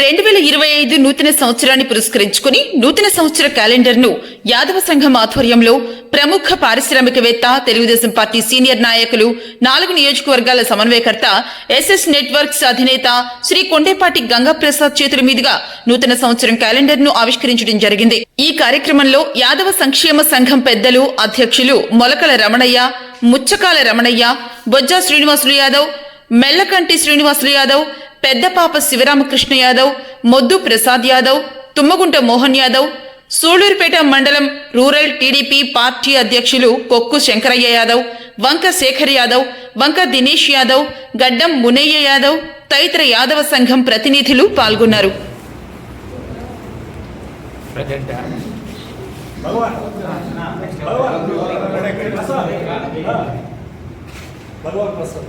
రెండు వేల ఇరవై ఐదు నూతన సంవత్సరాన్ని పురస్కరించుకుని నూతన సంవత్సర క్యాలెండర్ను యాదవ సంఘం ఆధ్వర్యంలో ప్రముఖ పారిశ్రామికవేత్త తెలుగుదేశం పార్టీ సీనియర్ నాయకులు నాలుగు నియోజకవర్గాల సమన్వయకర్త ఎస్ఎస్ నెట్వర్క్స్ అధినేత శ్రీ కొండేపాటి గంగాప్రసాద్ చేతుల మీదుగా నూతన సంవత్సరం క్యాలెండర్ను ఆవిష్కరించడం జరిగింది. ఈ కార్యక్రమంలో యాదవ సంక్షేమ సంఘం పెద్దలు అధ్యక్షులు మొలకల రమణయ్య ముచ్చకాల రమణయ్య బొజ్జా శ్రీనివాసులు యాదవ్ మెల్లకంటి శ్రీనివాసులు యాదవ్ పెద్దపాప శివరామకృష్ణ యాదవ్ మొద్దు ప్రసాద్ యాదవ్ తుమ్మగుంట మోహన్ యాదవ్ సూళ్ళూరుపేట మండలం రూరల్ టీడీపీ పార్టీ అధ్యక్షులు కొక్కు శంకరయ్య యాదవ్ వంక శేఖర్ యాదవ్ వంక దినేష్ యాదవ్ గడ్డం మునయ్య యాదవ్ తదితర యాదవ సంఘం ప్రతినిధులు పాల్గొన్నారు. భగవాన్ భగవాన్ ప్రసాద్